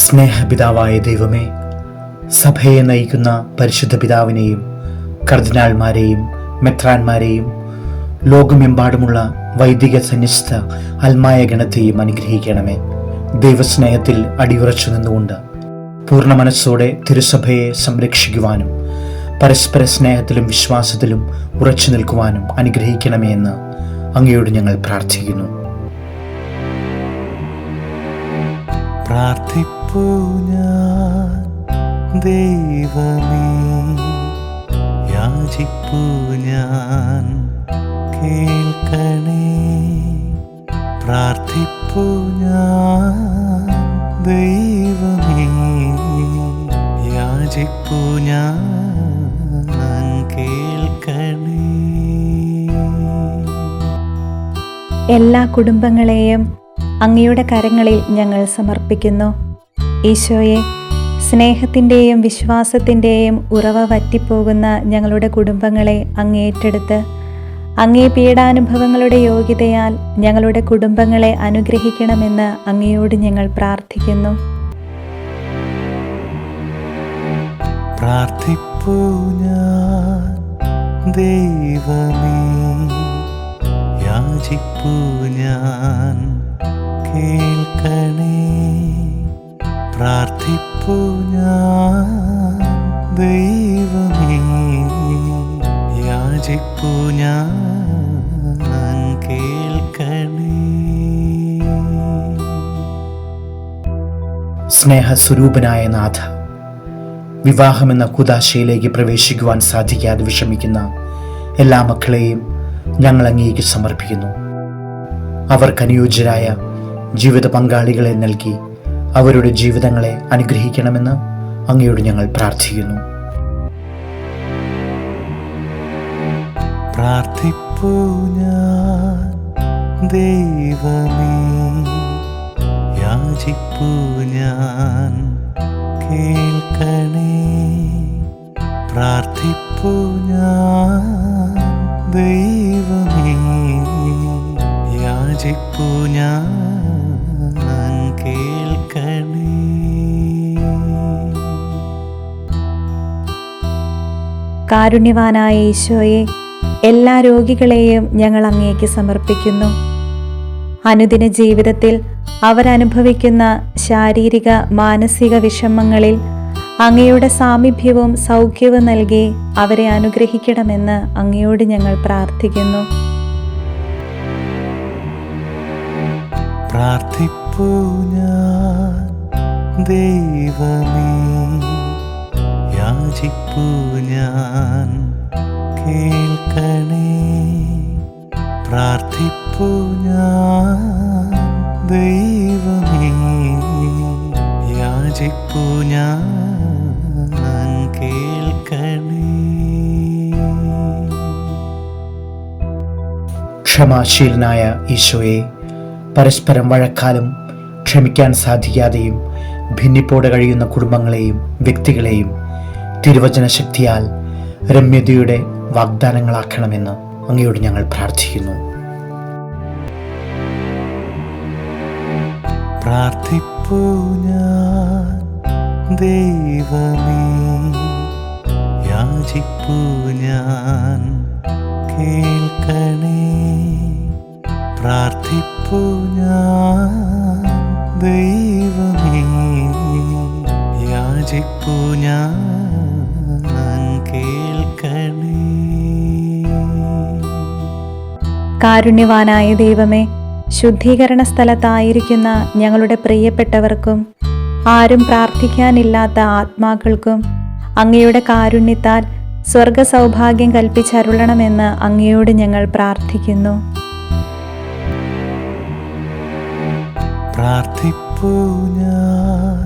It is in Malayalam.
സ്നേഹപിതാവായ ദൈവമേ സഭയെ നയിക്കുന്ന പരിശുദ്ധ പിതാവിനെയും കർദിനാൾമാരെയും മെത്രാന്മാരെയും ലോകമെമ്പാടുമുള്ള വൈദിക സന്നിഷ്ഠ അൽമായ ഗണത്തെയും അനുഗ്രഹിക്കണമേ. ദൈവസ്നേഹത്തിൽ അടിയുറച്ചു നിന്നുകൊണ്ട് പൂർണ മനസ്സോടെ തിരുസഭയെ സംരക്ഷിക്കുവാനും പരസ്പര സ്നേഹത്തിലും വിശ്വാസത്തിലും ഉറച്ചു നിൽക്കുവാനും അനുഗ്രഹിക്കണമേ എന്ന് അങ്ങയോട് ഞങ്ങൾ പ്രാർത്ഥിക്കുന്നു. പ്രാർത്ഥിപ്പൂ ഞാൻ ദൈവമേ. യാചിപ്പു ഞാൻ കേൾക്കണേ. പ്രാർത്ഥിപ്പു ഞാൻ ദൈവമേ. യാചിപ്പു ഞാൻ എല്ലാ കുടുംബങ്ങളെയും അങ്ങയുടെ കരങ്ങളിൽ ഞങ്ങൾ സമർപ്പിക്കുന്നു. ഈശോയെ സ്നേഹത്തിന്റെയും വിശ്വാസത്തിന്റെയും ഉറവ വറ്റിപ്പോകുന്ന ഞങ്ങളുടെ കുടുംബങ്ങളെ അങ്ങേറ്റെടുത്ത് അങ്ങേ പീഡാനുഭവങ്ങളുടെ യോഗ്യതയാൽ ഞങ്ങളുടെ കുടുംബങ്ങളെ അനുഗ്രഹിക്കണമെന്ന് അങ്ങയോട് ഞങ്ങൾ പ്രാർത്ഥിക്കുന്നു. പ്രാർത്ഥിപ്പൂ ഞാൻ കേൾക്കണേ. പ്രാർത്ഥിപ്പൂ ഞാൻ ദൈവമേ യാചിപ്പു ഞാൻ കേൾക്കണേ. സ്നേഹസ്വരൂപനായ നാഥ വിവാഹമെന്ന കുതാശയിലേക്ക് പ്രവേശിക്കുവാൻ സാധിക്കാതെ വിഷമിക്കുന്ന എല്ലാ മക്കളെയും ഞങ്ങൾ അങ്ങേക്ക് സമർപ്പിക്കുന്നു. അവർക്കനുയോജ്യരായ ജീവിത പങ്കാളികളെ നൽകി അവരുടെ ജീവിതങ്ങളെ അനുഗ്രഹിക്കണമെന്ന് അങ്ങയോട് ഞങ്ങൾ പ്രാർത്ഥിക്കുന്നു. പ്രാർത്ഥിപ്പൂ ഞാൻ ദൈവമേ യാചിപ്പൂ ഞാൻ കേൾക്കണേ. പ്രാർത്ഥിപ്പൂ ഞാൻ ദൈവമേ കാരുണ്യവാനായ ഈശോയെ എല്ലാ രോഗികളെയും ഞങ്ങൾ അങ്ങേക്ക് സമർപ്പിക്കുന്നു. അനുദിന ജീവിതത്തിൽ അവരനുഭവിക്കുന്ന ശാരീരിക മാനസിക വിഷമങ്ങളിൽ അങ്ങയുടെ സാമീപ്യവും സൗഖ്യവും നൽകി അവരെ അനുഗ്രഹിക്കണമെന്ന് അങ്ങയോട് ഞങ്ങൾ പ്രാർത്ഥിക്കുന്നു. പ്രാർത്ഥിപ്പൂ ഞാൻ. ദൈവമേ യാചിപ്പു ഞാൻ കേൾക്കണേ. പ്രാർത്ഥിപ്പു ഞാൻ ദൈവമേ യാചിപ്പു ഞാൻ ക്ഷമാശീലനായ ഈശോയെ പരസ്പരം വഴക്കാലും ക്ഷമിക്കാൻ സാധിക്കാതെയും ഭിന്നിപ്പോടെ കഴിയുന്ന കുടുംബങ്ങളെയും വ്യക്തികളെയും തിരുവചന ശക്തിയാൽ രമ്യതയുടെ വാഗ്ദാനങ്ങളാക്കണമെന്ന് അങ്ങയോട് ഞങ്ങൾ പ്രാർത്ഥിക്കുന്നു. പ്രാർത്ഥിപ്പൂ ഞാൻ ദൈവമേ യാചിപ്പൂ ഞാൻ കേൾക്കണേ. കാരുണ്യവാനായ ദൈവമേ ശുദ്ധീകരണ സ്ഥലത്തായിരിക്കുന്ന ഞങ്ങളുടെ പ്രിയപ്പെട്ടവർക്കും ആരും പ്രാർത്ഥിക്കാനില്ലാത്ത ആത്മാക്കൾക്കും അങ്ങയുടെ കാരുണ്യത്താൽ സ്വർഗ സൗഭാഗ്യം കൽപ്പിച്ചരുളണമെന്ന് അങ്ങയോട് ഞങ്ങൾ പ്രാർത്ഥിക്കുന്നു. പ്രാർത്ഥിപ്പൂ ഞാൻ